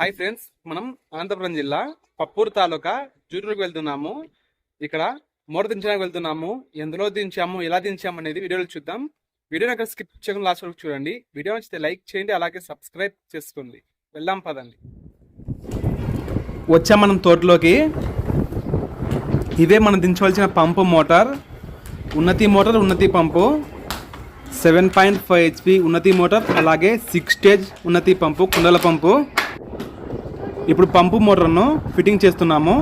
Hi friends మనం అనంతపురం జిల్లా పప్పూరు తాలూకా జూటూరుకు వెళ్తున్నాము. ఇక్కడ మోటార్ దించడానికి వెళ్తున్నాము. ఎందులో దించాము ఎలా దించాము అనేది వీడియోలో చూద్దాం. వీడియోని అక్కడ స్కిప్ చేయకుండా లాస్ట్ వరకు చూడండి. వీడియో నచ్చితే లైక్ చేయండి అలాగే సబ్స్క్రైబ్ చేసుకోండి. వెళ్దాం పదండి. వచ్చాం మనం తోటలోకి. ఇదే మనం దించవలసిన పంపు motor. Unnati motor Unnati pump. Seven point five HP Unnati motor అలాగే సిక్స్ స్టేజ్ ఉన్నతి పంపు కుండల పంపు. ఇప్పుడు పంపు మోటార్ను ఫిట్టింగ్ చేస్తున్నాము.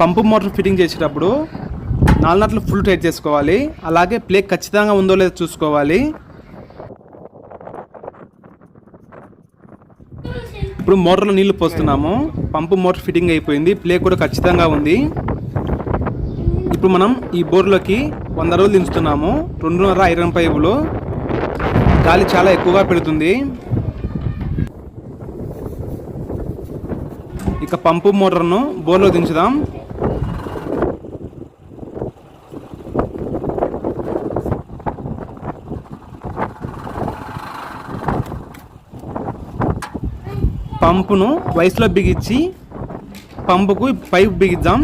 పంపు మోటార్ ఫిట్టింగ్ చేసేటప్పుడు నాలుగు నట్లు ఫుల్ టైట్ చేసుకోవాలి. అలాగే ప్లే ఖచ్చితంగా ఉందో లేదో చూసుకోవాలి. ఇప్పుడు మోటార్లో నీళ్ళు పోస్తున్నాము. పంపు మోటార్ ఫిట్టింగ్ అయిపోయింది. ప్లే కూడా ఖచ్చితంగా ఉంది. ఇప్పుడు మనం ఈ బోర్లోకి వంద రోజులు దించుతున్నాము. రెండున్నర ఐరన్ పైపులు. గాలి చాలా ఎక్కువగా పెడుతుంది. ఇక పంపు మోటార్ను బోర్లో దించుదాం. పంపును వయసులో బిగించి పంపుకు పైప్ బిగిద్దాం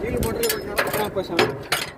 నీళ్ళు మోటార్లు పెట్టినా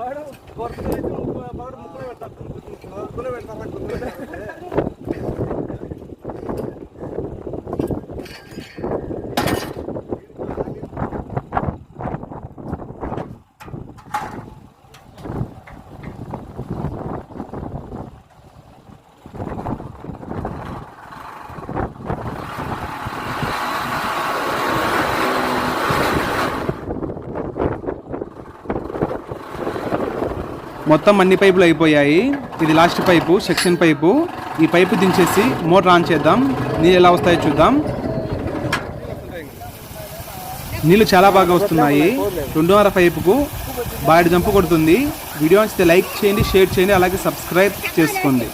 వాడు ముక్కలు పెడతారు ముక్కలు పెడతారు మొత్తం అన్ని పైపులు అయిపోయాయి. ఇది లాస్ట్ పైపు సెక్షన్ పైపు. ఈ పైపు దించేసి మోటార్ ఆన్ చేద్దాం. నీళ్ళు ఎలా వస్తాయో చూద్దాం. నీళ్ళు చాలా బాగా వస్తున్నాయి. రెండున్నర పైపుకు బాడి జంపు కొడుతుంది. వీడియో నచ్చితే లైక్ చేయండి షేర్ చేయండి అలాగే సబ్స్క్రైబ్ చేసుకోండి.